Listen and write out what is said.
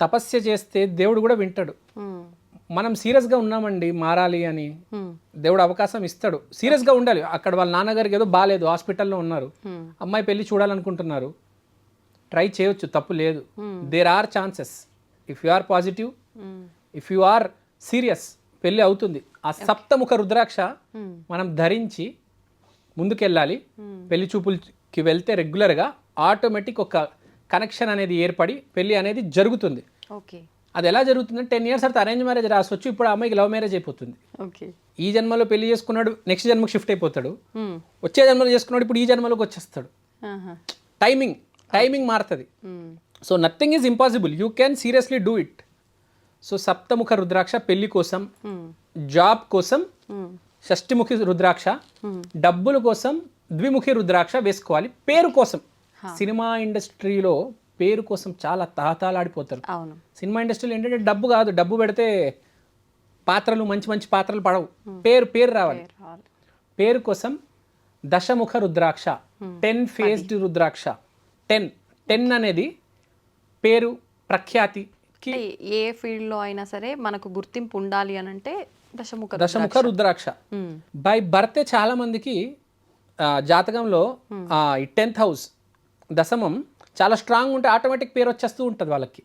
తపస్య చేస్తే దేవుడు కూడా వింటాడు. మనం సీరియస్గా ఉన్నామండి మారాలి అని. దేవుడు అవకాశం ఇస్తాడు. సీరియస్గా ఉండాలి. అక్కడ వాళ్ళ నాన్నగారికి ఏదో బాగాలేదు హాస్పిటల్లో ఉన్నారు. అమ్మాయి పెళ్ళి చూడాలనుకుంటున్నారు. ట్రై చేయొచ్చు తప్పు లేదు. There are chances if you are positive if you are serious పెళ్ళి అవుతుంది. ఆ సప్తముఖ రుద్రాక్ష మనం ధరించి ముందుకెళ్ళాలి. పెళ్ళి చూపులకి వెళ్తే రెగ్యులర్గా ఆటోమేటిక్ ఒక కనెక్షన్ అనేది ఏర్పడి పెళ్ళి అనేది జరుగుతుంది. ఓకే. అది ఎలా జరుగుతుందంటే టెన్ ఇయర్స్ తర్వాత అరేంజ్ మ్యారేజ్ రాసొచ్చు ఇప్పుడు ఆ అమ్మాయికి లవ్ మ్యారేజ్ అయిపోతుంది. ఓకే. ఈ జన్మలో పెళ్ళి చేసుకున్నాడు నెక్స్ట్ జన్మకు షిఫ్ట్ అయిపోతాడు. వచ్చే జన్మలో చేసుకున్నాడు ఇప్పుడు ఈ జన్మలోకి వచ్చేస్తాడు. టైమింగ్ టైమింగ్ మారుతుంది. So nothing is impossible you can seriously do it so సప్తముఖ rudraksha పెళ్ళి కోసం జాబ్ కోసం షష్టిముఖి రుద్రాక్ష డబ్బుల కోసం ద్విముఖి రుద్రాక్ష వేసుకోవాలి. పేరు కోసం. సినిమా ఇండస్ట్రీలో పేరు కోసం చాలా తాతాలాడిపోతారు అవును. సినిమా ఇండస్ట్రీలో ఏంటంటే డబ్బు కాదు డబ్బు పెడితే పాత్రలు మంచి మంచి పాత్రలు పడవు. పేరు పేరు రావాలి. పేరు కోసం దశముఖ rudraksha ten faced rudraksha ten. Ten అనేది పేరు ప్రఖ్యాతికి అంటే ఏ ఫీల్డ్లో అయినా సరే మనకు గుర్తింపు ఉండాలి అని అంటే దశముఖ దశముఖ రుద్రాక్ష. బై బర్తే చాలా మందికి జాతకంలో ఈ టెన్త్ హౌస్ దశమం చాలా స్ట్రాంగ్ ఉంటే ఆటోమేటిక్ పేరు వచ్చేస్తూ ఉంటుంది వాళ్ళకి.